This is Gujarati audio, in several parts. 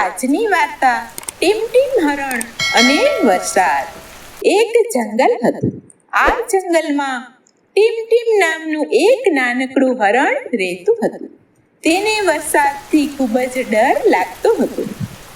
આજની વાર્તા ટીમ ટીમ હરણ અને વરસાદ. એક જંગલ હતું. આ જંગલમાં ટીમ ટીમ નામનું એક નાનકડું હરણ રહેતું હતું. તેને વરસાદથી ખૂબ જ ડર લાગતો હતો.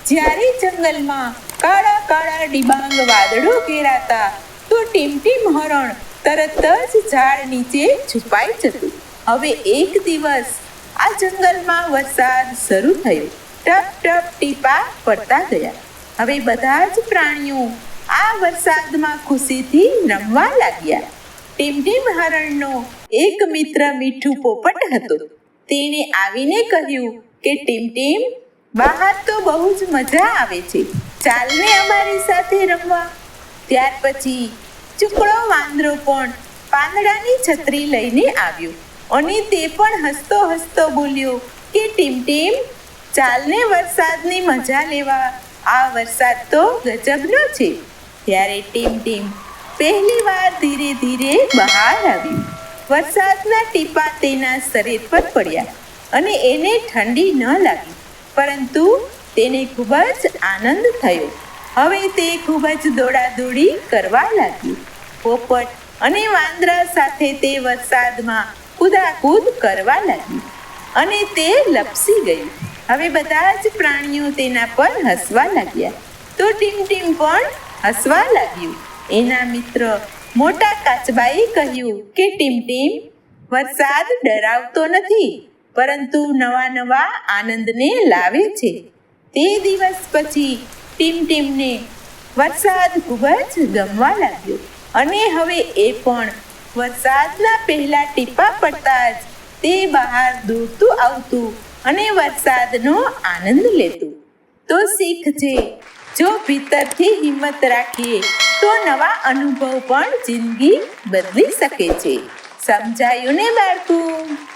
જ્યારે જંગલમાં કાળા કાળા ડિબાંગ વાદળો ઘેરાતા તો ટીમ ટીમ હરણ તરત જ ઝાડ નીચે છુપાઈ જતું. હવે એક દિવસ આ જંગલમાં વરસાદ શરૂ થયો. ટપ ટપ ટીપા પડતા ગયા. હવે બધા જ પ્રાણીઓ આ વરસાદમાં ખુશીથી રમવા લાગ્યા. ટીમ ટીમ હરણનો એક મિત્ર મીઠું પોપટ હતો. તેણે આવીને કહ્યું કે, ટીમ ટીમ, બહાર તો બહુ જ મજા આવે છે. ચાલને અમારી સાથે રમવા. ત્યાર પછી ચૂકડો વાંદરો પણ પાંદડાની છત્રી લઈને આવ્યો. અને તે પણ હસતો હસતો બોલ્યો કે, ટીમ ટીમ ચાલને વરસાદની મજા લેવા. આ વરસાદ તો ગજબનો છે. ત્યારે ટીમ ટીમ પહેલી વાર ધીરે ધીરે બહાર આવ્યું વરસાદના ટીપા તેના શરીર પર પડ્યા અને એને ઠંડી ન લાગી. પરંતુ તેને ખૂબ જ આનંદ થયો. હવે તે ખૂબ જ દોડાદોડી કરવા લાગ્યું. પોપટ અને વાંદરા સાથે તે વરસાદમાં કૂદાકૂદ કરવા લાગ્યું અને તે લપસી ગયું. હવે બધા જ પ્રાણીઓ તેના પર હસવા લાગ્યા. તો ટીમ ટીમ પણ હસવા લાગ્યું. એના મિત્ર મોટા કાચબાએ કહ્યું કે, ટીમ ટીમ, વરસાદ ડરાવતો નથી, પરંતુ નવા નવા આનંદને લાવે છે. તે દિવસ પછી ટીમ ટીમને વરસાદ ખૂબ જ ગમવા લાગ્યો. અને હવે એ પણ વરસાદના પહેલા ટીપા પડતા જ તે બહાર દોડતું આવતું અને વરસાદનો આનંદ લેતું. તો શીખ છે જો ભીતરથી હિંમત રાખીએ, તો નવા અનુભવ પણ જિંદગી બદલી શકે છે. સમજાયું ને બાળકું?